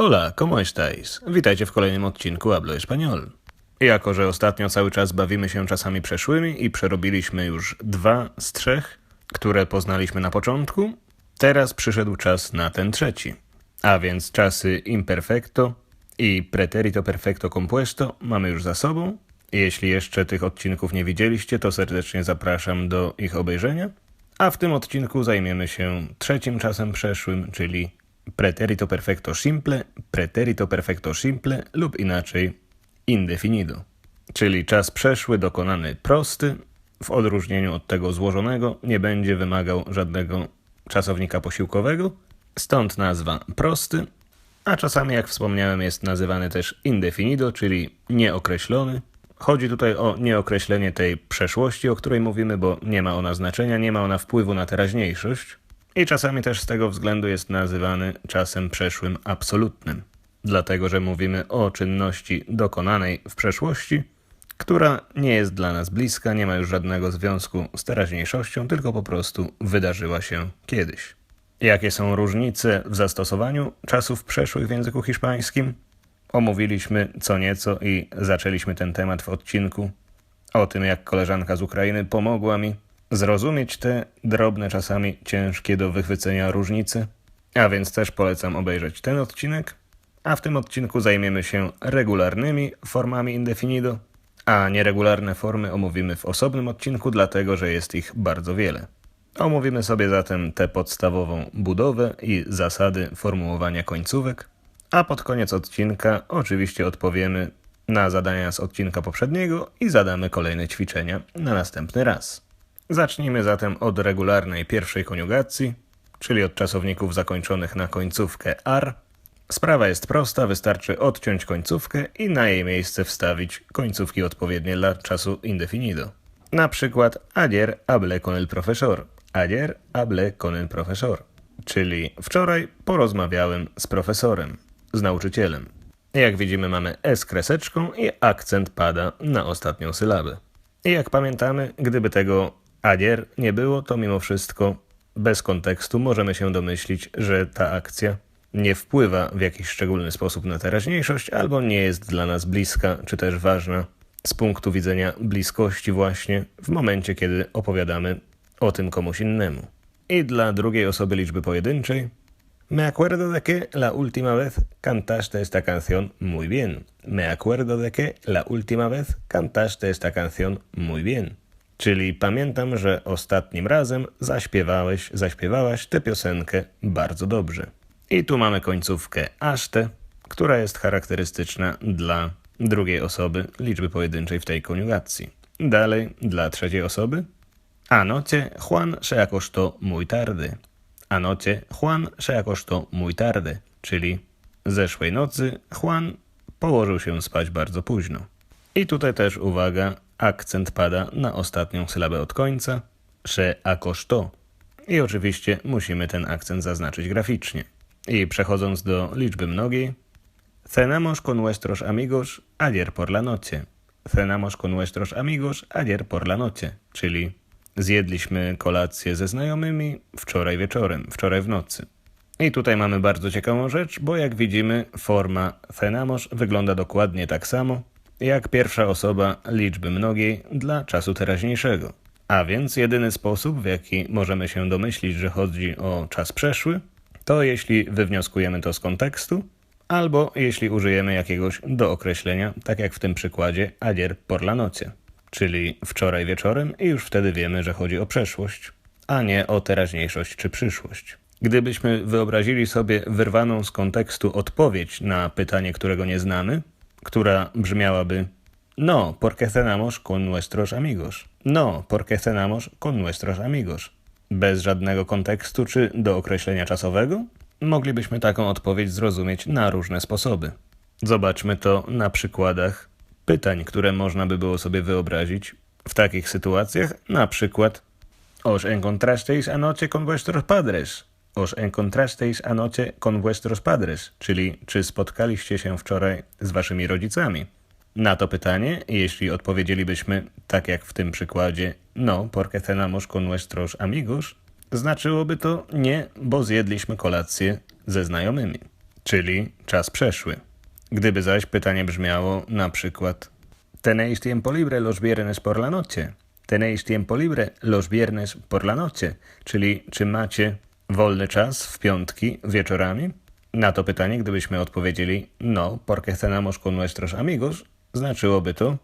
Hola, ¿cómo estáis? Witajcie w kolejnym odcinku Hablo Español. Jako, że ostatnio cały czas bawimy się czasami przeszłymi i przerobiliśmy już dwa z trzech, które poznaliśmy na początku, teraz przyszedł czas na ten trzeci. A więc czasy imperfecto i preterito perfecto compuesto mamy już za sobą. Jeśli jeszcze tych odcinków nie widzieliście, to serdecznie zapraszam do ich obejrzenia. A w tym odcinku zajmiemy się trzecim czasem przeszłym, czyli preterito perfecto simple, preterito perfecto simple lub inaczej indefinido. Czyli czas przeszły dokonany prosty, w odróżnieniu od tego złożonego, nie będzie wymagał żadnego czasownika posiłkowego, stąd nazwa prosty, a czasami, jak wspomniałem, jest nazywany też indefinido, czyli nieokreślony. Chodzi tutaj o nieokreślenie tej przeszłości, o której mówimy, bo nie ma ona znaczenia, nie ma ona wpływu na teraźniejszość i czasami też z tego względu jest nazywany czasem przeszłym absolutnym, dlatego że mówimy o czynności dokonanej w przeszłości, która nie jest dla nas bliska, nie ma już żadnego związku z teraźniejszością, tylko po prostu wydarzyła się kiedyś. Jakie są różnice w zastosowaniu czasów przeszłych w języku hiszpańskim? Omówiliśmy co nieco i zaczęliśmy ten temat w odcinku o tym, jak koleżanka z Ukrainy pomogła mi zrozumieć te drobne, czasami ciężkie do wychwycenia różnice. A więc też polecam obejrzeć ten odcinek. A w tym odcinku zajmiemy się regularnymi formami indefinido, a nieregularne formy omówimy w osobnym odcinku, dlatego że jest ich bardzo wiele. Omówimy sobie zatem tę podstawową budowę i zasady formułowania końcówek, a pod koniec odcinka oczywiście odpowiemy na zadania z odcinka poprzedniego i zadamy kolejne ćwiczenia na następny raz. Zacznijmy zatem od regularnej pierwszej koniugacji, czyli od czasowników zakończonych na końcówkę ar. Sprawa jest prosta, wystarczy odciąć końcówkę i na jej miejsce wstawić końcówki odpowiednie dla czasu indefinido. Na przykład ayer hablé con el profesor. Ayer hablé con el profesor. Czyli wczoraj porozmawiałem z profesorem, z nauczycielem. Jak widzimy mamy S kreseczką i akcent pada na ostatnią sylabę. I jak pamiętamy, gdyby tego ayer nie było, to mimo wszystko bez kontekstu możemy się domyślić, że ta akcja nie wpływa w jakiś szczególny sposób na teraźniejszość albo nie jest dla nas bliska czy też ważna z punktu widzenia bliskości właśnie w momencie, kiedy opowiadamy o tym komuś innemu. I dla drugiej osoby liczby pojedynczej Me acuerdo de que la última vez cantaste esta canción muy bien. Me acuerdo de que la última vez cantaste esta canción muy bien. Czyli pamiętam, że ostatnim razem zaśpiewałeś, zaśpiewałaś tę piosenkę bardzo dobrze. I tu mamy końcówkę aszte, która jest charakterystyczna dla drugiej osoby liczby pojedynczej w tej koniugacji. Dalej, dla trzeciej osoby. Anoche Juan se acostó muy tarde. Anoche Juan se acostó muy tarde, czyli zeszłej nocy Juan położył się spać bardzo późno. I tutaj też uwaga, akcent pada na ostatnią sylabę od końca, se acostó. I oczywiście musimy ten akcent zaznaczyć graficznie. I przechodząc do liczby mnogiej, cenamos con nuestros amigos ayer por la noche. Cenamos con nuestros amigos ayer por la noche, czyli zjedliśmy kolację ze znajomymi wczoraj wieczorem, wczoraj w nocy. I tutaj mamy bardzo ciekawą rzecz, bo jak widzimy, forma cenamos wygląda dokładnie tak samo, jak pierwsza osoba liczby mnogiej dla czasu teraźniejszego. A więc jedyny sposób, w jaki możemy się domyślić, że chodzi o czas przeszły, to jeśli wywnioskujemy to z kontekstu, albo jeśli użyjemy jakiegoś dookreślenia, tak jak w tym przykładzie ayer por la noche, czyli wczoraj wieczorem i już wtedy wiemy, że chodzi o przeszłość, a nie o teraźniejszość czy przyszłość. Gdybyśmy wyobrazili sobie wyrwaną z kontekstu odpowiedź na pytanie, którego nie znamy, która brzmiałaby No, porque cenamos con nuestros amigos. No, porque cenamos con nuestros amigos. Bez żadnego kontekstu czy do określenia czasowego? Moglibyśmy taką odpowiedź zrozumieć na różne sposoby. Zobaczmy to na przykładach pytań, które można by było sobie wyobrazić w takich sytuacjach, na przykład Os encontrasteis anoche con vuestros padres? Os encontrasteis anoche con vuestros padres? Czyli czy spotkaliście się wczoraj z waszymi rodzicami? Na to pytanie, jeśli odpowiedzielibyśmy tak jak w tym przykładzie, no, porque cenamos con nuestros amigos, znaczyłoby to nie, bo zjedliśmy kolację ze znajomymi. czyli czas przeszły. Gdyby zaś pytanie brzmiało na przykład Tenéis tiempo libre los viernes por la noche? Tenéis tiempo libre los viernes por la noche? Czyli czy macie wolny czas w piątki wieczorami? Na to pytanie, gdybyśmy odpowiedzieli no, porque cenamos con nuestros amigos, znaczyłoby to,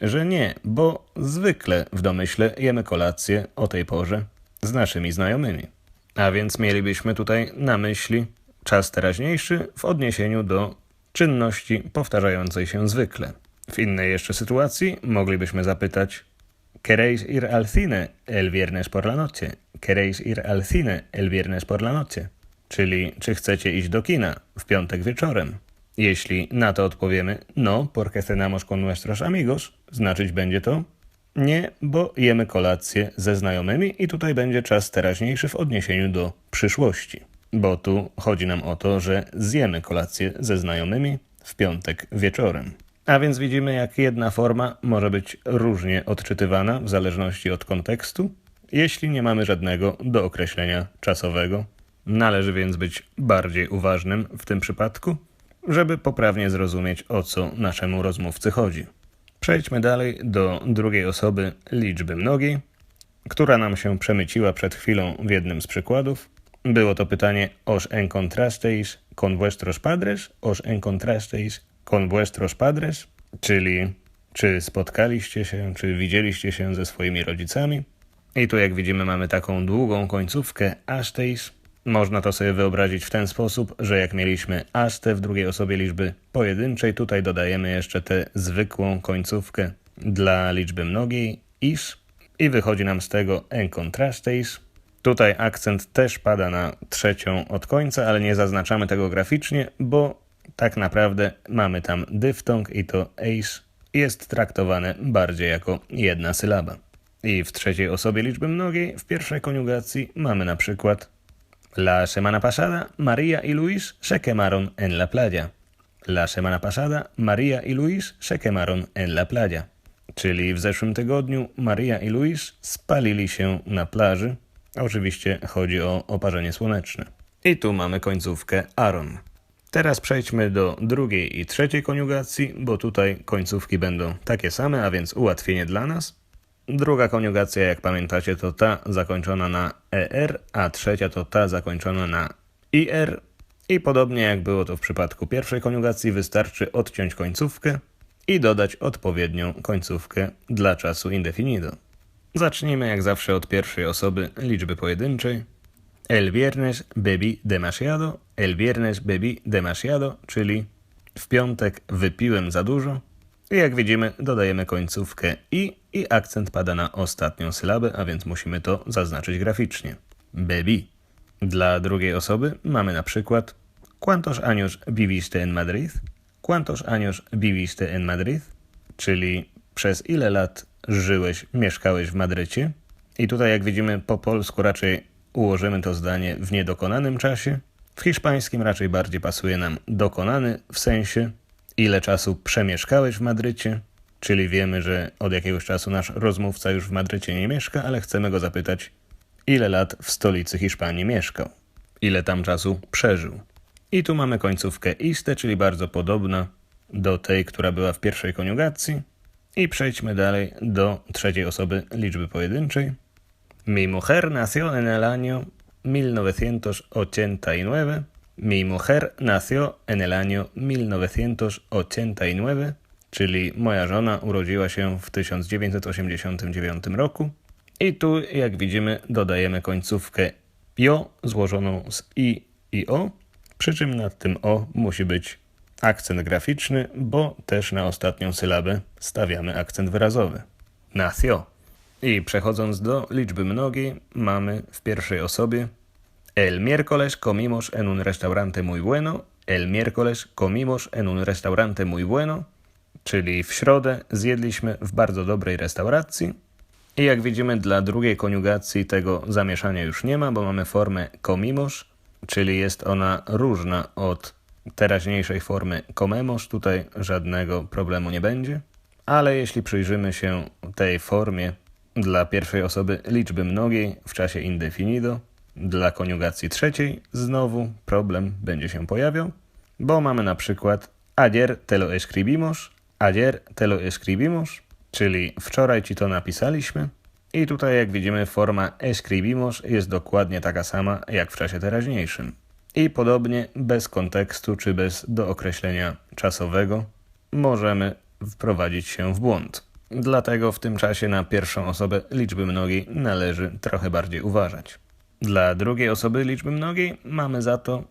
że nie, bo zwykle w domyśle jemy kolację o tej porze z naszymi znajomymi. A więc mielibyśmy tutaj na myśli czas teraźniejszy w odniesieniu do czynności powtarzającej się zwykle. W innej jeszcze sytuacji moglibyśmy zapytać ¿Queréis ir al cine el viernes por la noche? ¿Queréis ir al cine el viernes por la noche? Czyli czy chcecie iść do kina w piątek wieczorem? Jeśli na to odpowiemy no, porque cenamos con nuestros amigos, znaczyć będzie to nie, bo jemy kolację ze znajomymi i tutaj będzie czas teraźniejszy w odniesieniu do przyszłości. Bo tu chodzi nam o to, że zjemy kolację ze znajomymi w piątek wieczorem. A więc widzimy, jak jedna forma może być różnie odczytywana w zależności od kontekstu, jeśli nie mamy żadnego dookreślenia czasowego. Należy więc być bardziej uważnym w tym przypadku, żeby poprawnie zrozumieć, o co naszemu rozmówcy chodzi. Przejdźmy dalej do drugiej osoby liczby mnogiej, która nam się przemyciła przed chwilą w jednym z przykładów. Było to pytanie os encontrasteis con vuestros padres, os encontrasteis con vuestros padres, czyli czy spotkaliście się, czy widzieliście się ze swoimi rodzicami. I tu jak widzimy mamy taką długą końcówkę asteis. Można to sobie wyobrazić w ten sposób, że jak mieliśmy aste w drugiej osobie liczby pojedynczej, tutaj dodajemy jeszcze tę zwykłą końcówkę dla liczby mnogiej is i wychodzi nam z tego encontrasteis. Tutaj akcent też pada na trzecią od końca, ale nie zaznaczamy tego graficznie, bo tak naprawdę mamy tam dyftong i to ace jest traktowane bardziej jako jedna sylaba. I w trzeciej osobie liczby mnogiej w pierwszej koniugacji mamy na przykład La semana pasada María y Luis se quemaron en la playa. La semana pasada María y Luis se quemaron en la playa. Czyli w zeszłym tygodniu Maria i Luis spalili się na plaży. Oczywiście chodzi o oparzenie słoneczne. I tu mamy końcówkę Aaron. Teraz przejdźmy do drugiej i trzeciej koniugacji, bo tutaj końcówki będą takie same, a więc ułatwienie dla nas. Druga koniugacja, jak pamiętacie, to ta zakończona na er, a trzecia to ta zakończona na ir. I podobnie jak było to w przypadku pierwszej koniugacji, wystarczy odciąć końcówkę i dodać odpowiednią końcówkę dla czasu indefinido. Zacznijmy jak zawsze od pierwszej osoby liczby pojedynczej. El viernes bebí demasiado, el viernes bebí demasiado, czyli w piątek wypiłem za dużo. I jak widzimy, dodajemy końcówkę i i akcent pada na ostatnią sylabę, a więc musimy to zaznaczyć graficznie. Bebí. Dla drugiej osoby mamy na przykład ¿Cuántos años viviste en Madrid? ¿Cuántos años viviste en Madrid? Czyli przez ile lat żyłeś, mieszkałeś w Madrycie? I tutaj, jak widzimy, po polsku raczej ułożymy to zdanie w niedokonanym czasie. W hiszpańskim raczej bardziej pasuje nam dokonany w sensie ile czasu przemieszkałeś w Madrycie, czyli wiemy, że od jakiegoś czasu nasz rozmówca już w Madrycie nie mieszka, ale chcemy go zapytać, ile lat w stolicy Hiszpanii mieszkał, ile tam czasu przeżył. I tu mamy końcówkę iste, czyli bardzo podobna do tej, która była w pierwszej koniugacji. I przejdźmy dalej do trzeciej osoby liczby pojedynczej. Mi mujer nació en el año 1989. Mi mujer nació en el año 1989, czyli moja żona urodziła się w 1989 roku. I tu, jak widzimy, dodajemy końcówkę jo złożoną z i i o, przy czym nad tym o musi być akcent graficzny, bo też na ostatnią sylabę stawiamy akcent wyrazowy. Nació. I przechodząc do liczby mnogiej, mamy w pierwszej osobie El miércoles comimos en un restaurante muy bueno. El miércoles comimos en un restaurante muy bueno. Czyli w środę zjedliśmy w bardzo dobrej restauracji. I jak widzimy, dla drugiej koniugacji tego zamieszania już nie ma, bo mamy formę comimos, czyli jest ona różna od teraźniejszej formy comemos. Tutaj żadnego problemu nie będzie. Ale jeśli przyjrzymy się tej formie dla pierwszej osoby liczby mnogiej w czasie indefinido, dla koniugacji trzeciej znowu problem będzie się pojawiał, bo mamy na przykład ayer te lo escribimos, ayer te lo escribimos, czyli wczoraj ci to napisaliśmy. I tutaj, jak widzimy, forma escribimos jest dokładnie taka sama jak w czasie teraźniejszym. I podobnie, bez kontekstu czy bez dookreślenia czasowego, możemy wprowadzić się w błąd. Dlatego w tym czasie na pierwszą osobę liczby mnogiej należy trochę bardziej uważać. Dla drugiej osoby liczby mnogiej mamy za to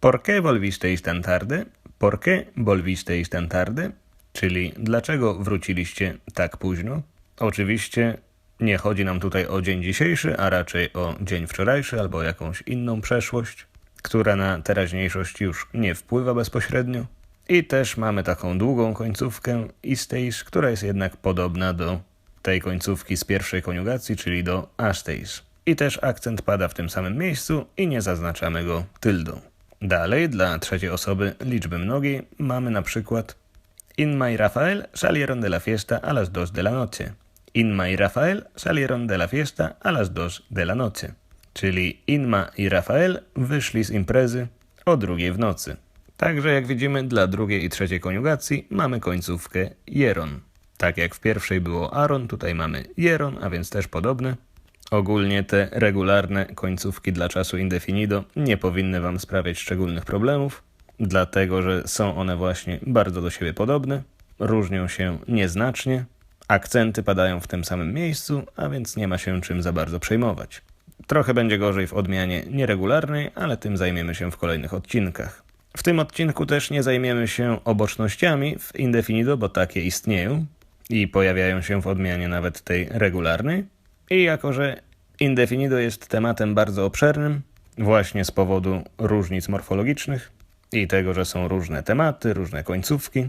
¿Por qué volvisteis tan tarde? ¿Por qué volvisteis tan tarde? Czyli dlaczego wróciliście tak późno? Oczywiście nie chodzi nam tutaj o dzień dzisiejszy, a raczej o dzień wczorajszy albo jakąś inną przeszłość, która na teraźniejszość już nie wpływa bezpośrednio. I też mamy taką długą końcówkę isteis, która jest jednak podobna do tej końcówki z pierwszej koniugacji, czyli do asteis. I też akcent pada w tym samym miejscu i nie zaznaczamy go tyldą. Dalej, dla trzeciej osoby liczby mnogiej mamy na przykład Inma y Rafael salieron de la fiesta a las dos de la noche. Inma y Rafael salieron de la fiesta a las dos de la noche. Czyli Inma i Rafael wyszli z imprezy o drugiej w nocy. Także jak widzimy, dla drugiej i trzeciej koniugacji mamy końcówkę jeron. Tak jak w pierwszej było Aaron, tutaj mamy jeron, a więc też podobne. Ogólnie te regularne końcówki dla czasu indefinido nie powinny Wam sprawiać szczególnych problemów, dlatego że są one właśnie bardzo do siebie podobne, różnią się nieznacznie, akcenty padają w tym samym miejscu, a więc nie ma się czym za bardzo przejmować. Trochę będzie gorzej w odmianie nieregularnej, ale tym zajmiemy się w kolejnych odcinkach. W tym odcinku też nie zajmiemy się obocznościami w indefinido, bo takie istnieją i pojawiają się w odmianie nawet tej regularnej. I jako, że indefinido jest tematem bardzo obszernym, właśnie z powodu różnic morfologicznych i tego, że są różne tematy, różne końcówki,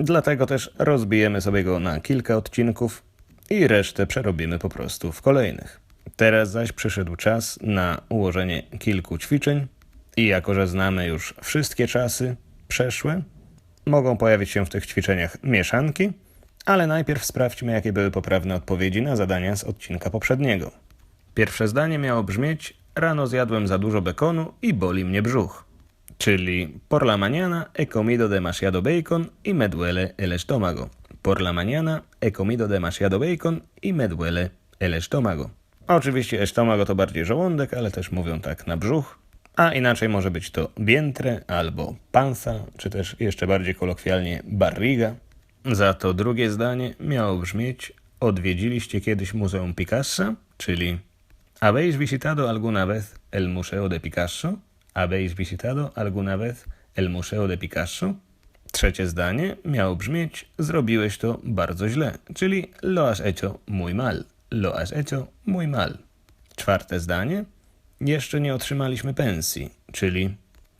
dlatego też rozbijemy sobie go na kilka odcinków i resztę przerobimy po prostu w kolejnych. Teraz zaś przyszedł czas na ułożenie kilku ćwiczeń i jako, że znamy już wszystkie czasy przeszłe, mogą pojawić się w tych ćwiczeniach mieszanki, ale najpierw sprawdźmy, jakie były poprawne odpowiedzi na zadania z odcinka poprzedniego. Pierwsze zdanie miało brzmieć: Rano zjadłem za dużo bekonu i boli mnie brzuch. Czyli por la mañana he comido demasiado bacon y me duele el estómago. Por la mañana he comido demasiado bacon y me duele el estómago. Oczywiście estómago to bardziej żołądek, ale też mówią tak na brzuch. A inaczej może być to vientre albo panza, czy też jeszcze bardziej kolokwialnie barriga. Za to drugie zdanie miało brzmieć: Odwiedziliście kiedyś Muzeum Picassa? Czyli ¿Habéis visitado alguna vez el Museo de Picasso? ¿Habéis visitado alguna vez el Museo de Picasso? Trzecie zdanie miało brzmieć: Zrobiłeś to bardzo źle, czyli lo has hecho muy mal. Lo has hecho muy mal. Czwarte zdanie: Jeszcze nie otrzymaliśmy pensji, czyli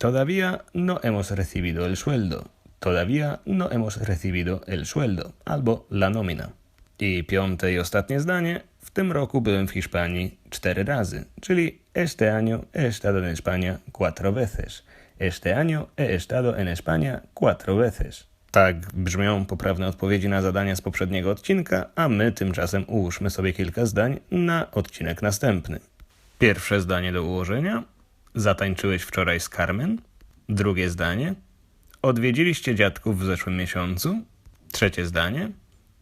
Todavía no hemos recibido el sueldo. Todavía no hemos recibido el sueldo albo la nómina. I piąte i ostatnie zdanie. W tym roku byłem w Hiszpanii cztery razy, czyli este año he estado en España cuatro veces. Este año he estado en España cuatro veces. Tak brzmią poprawne odpowiedzi na zadania z poprzedniego odcinka, a my tymczasem ułóżmy sobie kilka zdań na odcinek następny. Pierwsze zdanie do ułożenia. Zatańczyłeś wczoraj z Carmen. Drugie zdanie. Odwiedziliście dziadków w zeszłym miesiącu. Trzecie zdanie.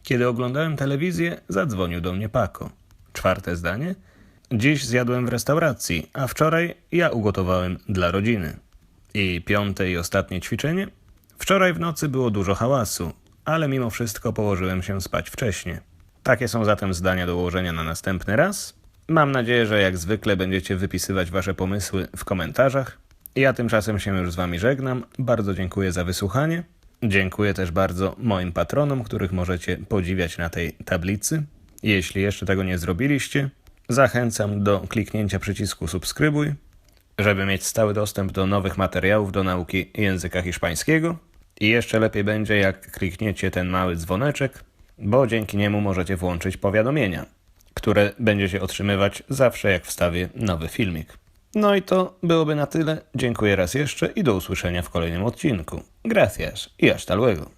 Kiedy oglądałem telewizję, zadzwonił do mnie Paco. Czwarte zdanie. Dziś zjadłem w restauracji, a wczoraj ja ugotowałem dla rodziny. I piąte i ostatnie ćwiczenie. Wczoraj w nocy było dużo hałasu, ale mimo wszystko położyłem się spać wcześnie. Takie są zatem zdania do ułożenia na następny raz. Mam nadzieję, że jak zwykle będziecie wypisywać wasze pomysły w komentarzach. Ja tymczasem się już z wami żegnam. Bardzo dziękuję za wysłuchanie. Dziękuję też bardzo moim patronom, których możecie podziwiać na tej tablicy. Jeśli jeszcze tego nie zrobiliście, zachęcam do kliknięcia przycisku subskrybuj, żeby mieć stały dostęp do nowych materiałów do nauki języka hiszpańskiego. I jeszcze lepiej będzie, jak klikniecie ten mały dzwoneczek, bo dzięki niemu możecie włączyć powiadomienia, które będziecie otrzymywać zawsze, jak wstawię nowy filmik. No i to byłoby na tyle. Dziękuję raz jeszcze i do usłyszenia w kolejnym odcinku. Gracias y hasta luego.